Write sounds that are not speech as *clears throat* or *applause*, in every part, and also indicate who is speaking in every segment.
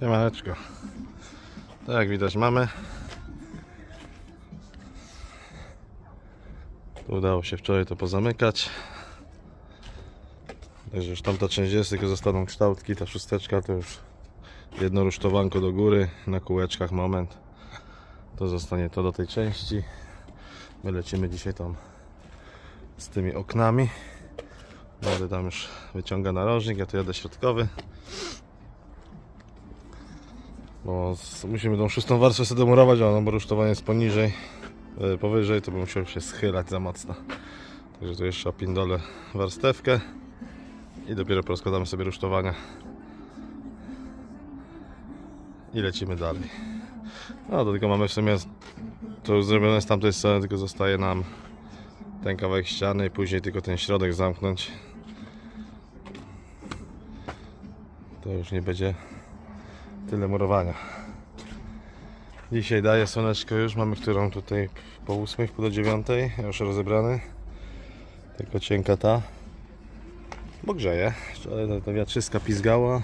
Speaker 1: Siemaneczko. Tak jak widać mamy. Udało się wczoraj to pozamykać. Także już tamta część jest, tylko zostaną kształtki, ta szósteczka to już jedno rusztowanko do góry, na kółeczkach moment. To zostanie to do tej części. My lecimy dzisiaj tam z tymi oknami. Młody tam już wyciąga narożnik, ja tu jadę środkowy. Bo z- musimy tą szóstą warstwę sobie domurować, a no bo rusztowanie jest poniżej, e, powyżej, to bym musiał się schylać za mocno. Także tu jeszcze opindolę warstewkę i dopiero porozkładamy sobie rusztowania. I lecimy dalej. No to tylko mamy w sumie to już zrobione z tamtej strony, tylko zostaje nam ten kawałek ściany i później tylko ten środek zamknąć. To już nie będzie tyle murowania. Dzisiaj daje słoneczko już, mamy którą tutaj po 8, pół do 9, już rozebrany. Tylko cienka ta. Bo grzeje. Wczoraj ta, ta wiatrzyska pizgała.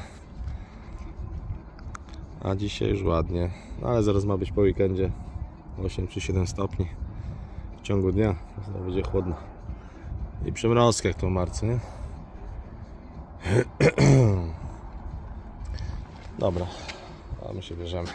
Speaker 1: A dzisiaj już ładnie. No, ale zaraz ma być po weekendzie 8 czy 7 stopni w ciągu dnia. Zaraz będzie chłodno. I przymrozki jak to w marcu, nie? *clears throat* Dobra, a my się bierzemy.